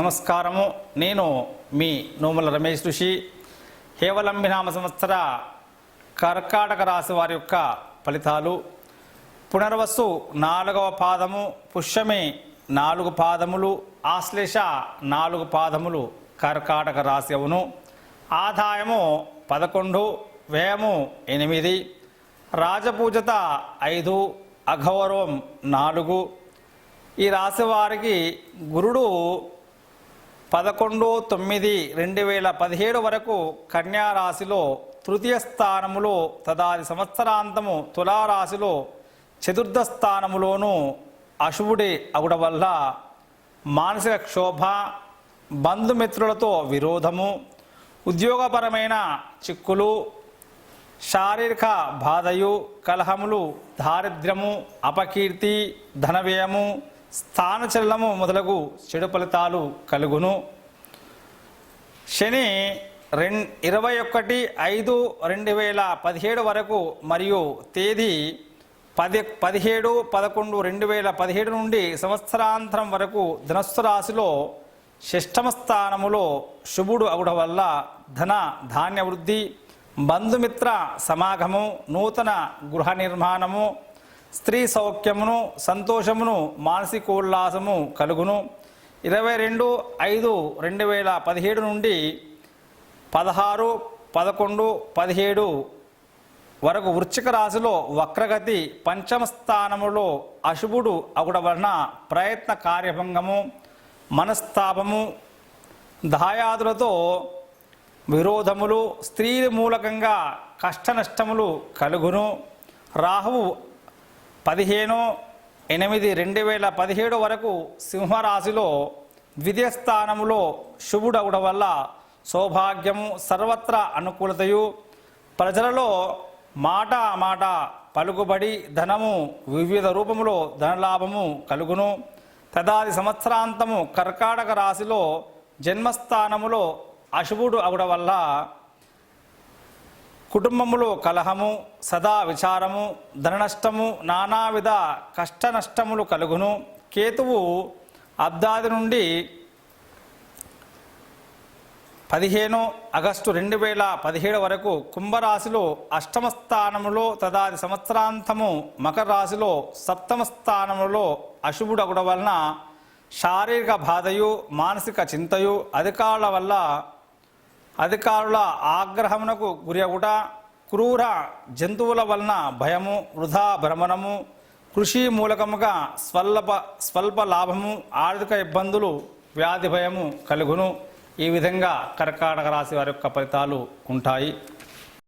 నమస్కారము. నేను మీ నోముల రమేష్ ఋషి. హేవలంబినామ సంవత్సర కర్కాటక రాశి వారి యొక్క ఫలితాలు. పునర్వసు నాలుగవ పాదము పుష్యమి నాలుగు పాదములు ఆశ్లేష నాలుగు పాదములు కర్కాటక రాశి అవును. ఆదాయము పదకొండు వ్యయము ఎనిమిది రాజపూజత ఐదు అఘౌరవం నాలుగు. ఈ రాశి వారికి గురుడు పదకొండు తొమ్మిది రెండు వేల పదిహేడు వరకు కన్యారాశిలో తృతీయ స్థానములో తదాది సంవత్సరాంతము తులారాశిలో చతుర్థ స్థానములోనూ అశువుడి అగుడ వల్ల మానసిక క్షోభ బంధుమిత్రులతో విరోధము ఉద్యోగపరమైన చిక్కులు శారీరక బాధయు కలహములు దారిద్ర్యము అపకీర్తి ధనవ్యయము స్థానచలనము మొదలగు చెడు ఫలితాలు కలుగును. శని రెం ఇరవై ఒకటి ఐదు రెండు వేల పదిహేడు వరకు మరియు తేదీ పది పదిహేడు పదకొండు రెండు వేల పదిహేడు నుండి సంవత్సరాంతరం వరకు ధనస్సు రాశిలో షష్టమ స్థానములో శుభుడు అవడం వల్ల ధన ధాన్య వృద్ధి బంధుమిత్ర సమాగము నూతన గృహ నిర్మాణము స్త్రీ సౌఖ్యమును సంతోషమును మానసికోల్లాసము కలుగును. ఇరవై రెండు ఐదు రెండు వేల పదిహేడు నుండి పదహారు పదకొండు పదిహేడు వరకు వృశ్చిక రాశిలో వక్రగతి పంచమ స్థానములో అశుభుడు అగుడ వలన ప్రయత్న కార్యభంగము మనస్తాపము దాయాదులతో విరోధములు స్త్రీ మూలకంగా కష్టనష్టములు కలుగును. రాహువు పదిహేను ఎనిమిది రెండు వేల పదిహేడు వరకు సింహరాశిలో ద్వితీయ స్థానములో శుభుడవడం వల్ల సౌభాగ్యము సర్వత్రా అనుకూలతయు. ప్రజలలో మాట మాట పలుకుబడి ధనము వివిధ రూపములో ధనలాభము కలుగును. తదాది సంవత్సరాంతము కర్కాటక రాశిలో జన్మస్థానములో అశుభుడు అవుడ వల్ల కుటుంబములో కలహము సదా విచారము ధననష్టము నానావిధ కష్ట నష్టములు కలుగును. కేతువు అబ్దాది నుండి పదిహేను ఆగస్టు రెండు వేల పదిహేడు వరకు కుంభరాశిలో అష్టమ స్థానములో తదాది సంవత్సరాంతము మకర రాశిలో సప్తమ స్థానములో అశుభుడగుడ వలన శారీరక బాధయు మానసిక చింతయు అధికారుల వల్ల అధికారుల ఆగ్రహమునకు గురియగుట క్రూర జంతువుల వలన భయము వృధా భ్రమణము కృషి మూలకముగా స్వల్ప స్వల్ప లాభము ఆర్థిక ఇబ్బందులు వ్యాధి భయము కలుగును. ఈ విధంగా కర్కాటక రాశి వారి యొక్క ఫలితాలు ఉంటాయి.